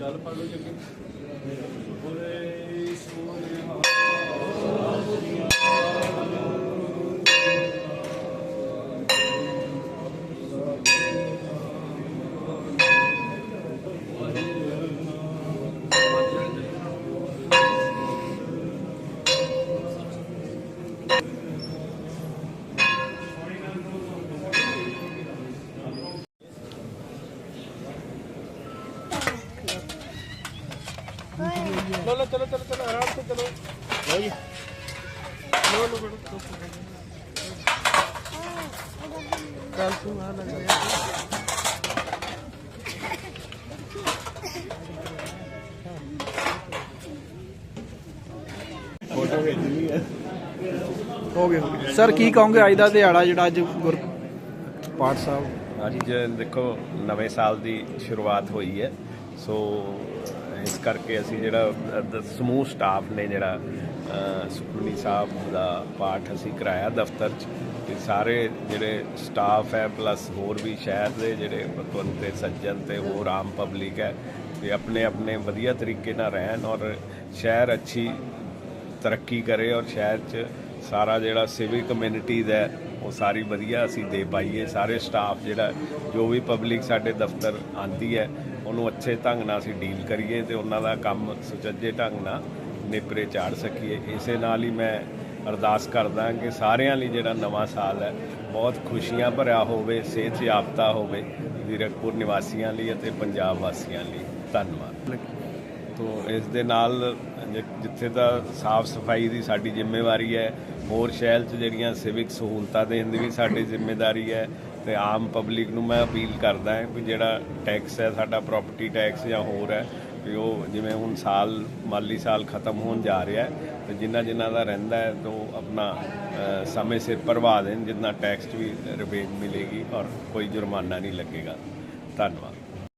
ਚੱਲ ਪੜ ਲਓ ਜੀ ਬੁਰੇ से ਫੋਟੋ ਖਿੱਚਣੀ ਹੈ। ਹੋ ਗਏ ਹੋ ਗਏ ਸਰ ਕੀ ਕਹੋਗੇ ਅੱਜ ਦਾ ਦਿਹਾੜਾ ਜਿਹੜਾ ਅੱਜ ਗੁਰ ਪਾਠ ਸਾਹਿਬ? ਅੱਜ ਦੇਖੋ ਨਵੇਂ ਸਾਲ ਦੀ ਸ਼ੁਰੂਆਤ ਹੋਈ ਹੈ। ਸੋ ਇਸ ਕਰਕੇ ਅਸੀਂ ਜਿਹੜਾ ਸਮੂਹ ਸਟਾਫ ਨੇ ਜਿਹੜਾ ਸੁਖਮਨੀ ਸਾਹਿਬ ਦਾ ਪਾਠ ਅਸੀਂ ਕਰਾਇਆ ਦਫ਼ਤਰ 'ਚ ਤੇ ਸਾਰੇ ਜਿਹੜੇ ਸਟਾਫ ਹੈ ਪਲੱਸ ਹੋਰ ਵੀ ਸ਼ਹਿਰ ਦੇ ਜਿਹੜੇ ਪਤਵੰਤ ਤੇ ਸੱਜਣ ਤੇ ਹੋਰ ਆਮ ਪਬਲਿਕ ਹੈ ਤੇ ਆਪਣੇ ਆਪਣੇ ਵਧੀਆ ਤਰੀਕੇ ਨਾਲ ਰਹਿਣ ਔਰ ਸ਼ਹਿਰ ਅੱਛੀ ਤਰੱਕੀ ਕਰੇ ਔਰ ਸ਼ਹਿਰ 'ਚ ਸਾਰਾ ਜਿਹੜਾ ਸਿਵਲ ਕਮਿਊਨਿਟੀਜ਼ ਹੈ ਉਹ ਸਾਰੀ ਵਧੀਆ ਅਸੀਂ ਦੇ ਪਾਈਏ। ਸਾਰੇ ਸਟਾਫ ਜਿਹੜਾ, ਜੋ ਵੀ ਪਬਲਿਕ ਸਾਡੇ ਦਫ਼ਤਰ ਆਂਦੀ ਹੈ, ਉਹਨੂੰ ਅੱਛੇ ਢੰਗ ਨਾਲ ਅਸੀਂ ਡੀਲ ਕਰੀਏ ਤੇ ਉਹਨਾਂ ਦਾ ਕੰਮ ਸੁਚੱਜੇ ਢੰਗ ਨਾਲ ਨੇਪਰੇ ਚਾੜ ਸਕੀਏ। ਇਸੇ ਨਾਲ ਹੀ ਮੈਂ ਅਰਦਾਸ ਕਰਦਾ ਕਿ ਸਾਰਿਆਂ ਲਈ ਜਿਹੜਾ ਨਵਾਂ ਸਾਲ ਹੈ, ਬਹੁਤ ਖੁਸ਼ੀਆਂ ਭਰਿਆ ਹੋਵੇ, ਸਿਹਤ ਯਾਫਤਾ ਹੋਵੇ ਜ਼ੀਰਕਪੁਰ ਨਿਵਾਸੀਆਂ ਲਈ ਅਤੇ ਪੰਜਾਬ ਵਾਸੀਆਂ ਲਈ। ਧੰਨਵਾਦ। ਤੋ ਇਸ ਦੇ ਨਾਲ ਜਿੱਥੇ ਤਾਂ ਸਾਫ਼ ਸਫ਼ਾਈ ਦੀ ਸਾਡੀ ਜ਼ਿੰਮੇਵਾਰੀ ਹੈ ਹੋਰ ਸ਼ਹਿਰ 'ਚ ਜਿਹੜੀਆਂ ਸਿਵਿਕ ਸਹੂਲਤਾਂ ਦੇਣ ਦੀ ਵੀ ਸਾਡੀ ਜ਼ਿੰਮੇਵਾਰੀ ਹੈ ਤੇ ਆਮ ਪਬਲਿਕ ਨੂੰ ਮੈਂ ਅਪੀਲ ਕਰਦਾ ਹਾਂ ਕਿ ਜਿਹੜਾ ਟੈਕਸ ਹੈ, ਸਾਡਾ ਪ੍ਰਾਪਰਟੀ ਟੈਕਸ ਜਾਂ ਹੋਰ ਹੈ, ਵੀ ਉਹ ਜਿਵੇਂ ਹੁਣ ਸਾਲ, ਮਾਲੀ ਸਾਲ ਖਤਮ ਹੋਣ ਜਾ ਰਿਹਾ ਹੈ, ਤੇ ਜਿਨ੍ਹਾਂ ਜਿਨ੍ਹਾਂ ਦਾ ਰਹਿੰਦਾ ਹੈ, ਤਾਂ ਉਹ ਆਪਣਾ ਸਮੇਂ ਸਿਰ ਭਰਵਾ ਦੇਣ, ਜਿੰਨਾ ਟੈਕਸ 'ਚ ਵੀ ਰਿਬੇਟ ਮਿਲੇਗੀ ਔਰ ਕੋਈ ਜੁਰਮਾਨਾ ਨਹੀਂ ਲੱਗੇਗਾ। ਧੰਨਵਾਦ।